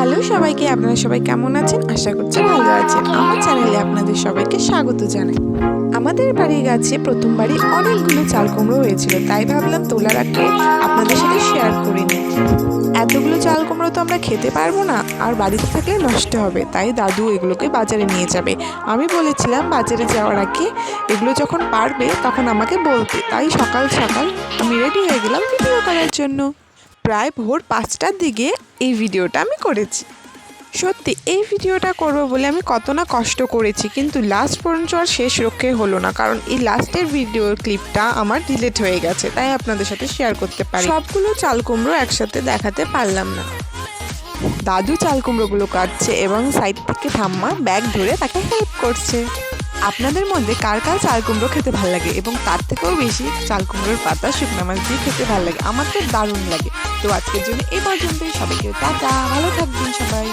Hello সবাইকে, আপনারা সবাই কেমন আছেন? আশা করছি ভালো আছেন। আমার চ্যানেলে আপনাদের সবাইকে স্বাগত জানাই। আমাদের বাড়ির গাছে প্রথমবারই অনেকগুলো চাল কুমড়ো হয়েছিল, তাই ভাবলাম তোলার আগে আপনাদের সাথে শেয়ার করে নিই। এতগুলো চাল কুমড়ো তো আমরা খেতে পারব না, আর বাড়িতে থাকলে নষ্ট হবে, তাই দাদু এগুলোকে বাজারে নিয়ে যাবে। আমি বলেছিলাম বাজারে যাওয়ার আগে এগুলো যখন পারবে তখন আমাকে বলতে, তাই সকাল সকাল আমি রেডি হয়ে গেলাম ভিডিও করার জন্য। প্রায় ভোর পাঁচটার দিকে এই ভিডিওটা আমি করেছি। সত্যি, এই ভিডিওটা করব বলে আমি কত না কষ্ট করেছি, কিন্তু লাস্ট পর্যন্ত আর শেষ রক্ষে হলো না, কারণ এই লাস্টের ভিডিও ক্লিপটা আমার ডিলিট হয়ে গেছে, তাই আপনাদের সাথে শেয়ার করতে পারি। সবগুলো চাল কুমড়ো একসাথে দেখাতে পারলাম না। দাদু চাল কুমড়োগুলো কাটছে এবং সাইড থেকে ঠাম্মা ব্যাগ ধরে তাকে হেল্প করছে। আপনাদের মধ্যে কার কার চাল কুমড়ো খেতে ভালো লাগে? এবং তার থেকেও বেশি চাল কুমড়োর পাতা শুকনো মাছ দিয়ে খেতে ভালো লাগে। আমার তো দারুণ লাগে। তো আজকের জন্য এ পর্যন্তই। সবাইকে টাটা ভালো থাকবেন সবাই।